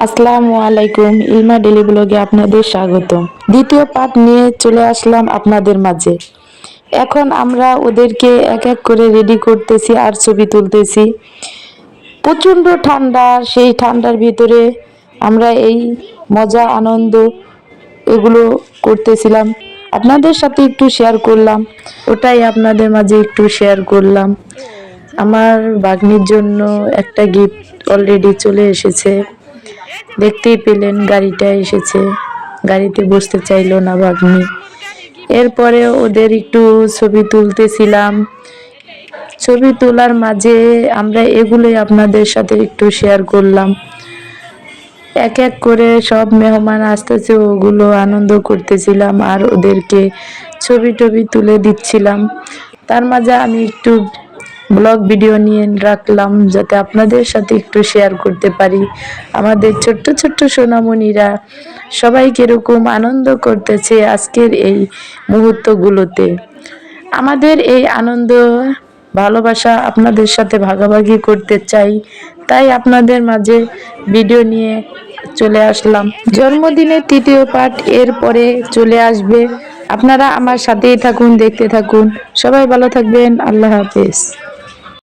আসসালামু আলাইকুম, ইলমা ডেলি ব্লগে আপনাদের স্বাগত দ্বিতীয় পাঠ নিয়ে চলে আসলাম আপনাদের মাঝে। এখন আমরা ওদেরকে এক এক করে রেডি করতেছি আর ছবি তুলতেছি। প্রচণ্ড ঠান্ডা, সেই ঠান্ডার ভিতরে আমরা এই মজা, আনন্দ এগুলো করতেছিলাম। আপনাদের সাথে একটু শেয়ার করলাম, ওটাই আপনাদের মাঝে একটু শেয়ার করলাম। আমার বাগ্নির জন্য একটা গিফট অলরেডি চলে এসেছে। দেখতেই পেলেন গাড়িটা এসেছে। গাড়িতে বসতে চাইলো না ভাগ্নি। এরপরে ওদের একটু ছবি তুলতেছিলাম। ছবি তোলার মাঝে আমরা এগুলোই আপনাদের সাথে একটু শেয়ার করলাম। এক এক করে সব মেহমান আসতেছে, ওগুলো আনন্দ করতেছিলাম আর ওদেরকে ছবি টবি তুলে দিচ্ছিলাম। তার মাঝে আমি একটু ব্লগ ভিডিও নিয়ে রাখলাম যাতে আপনাদের সাথে একটু শেয়ার করতে পারি। আমাদের ছোট্ট ছোট্ট সোনামণিরা সবাই কীরকম আনন্দ করতেছে আজকের এই মুহূর্তগুলোতে। আমাদের এই আনন্দ, ভালোবাসা আপনাদের সাথে ভাগাভাগি করতে চাই, তাই আপনাদের মাঝে ভিডিও নিয়ে চলে আসলাম। জন্মদিনের তৃতীয় পার্ট এর পরে চলে আসবে। আপনারা আমার সাথেই থাকুন, দেখতে থাকুন। সবাই ভালো থাকবেন, আল্লাহ হাফেজ।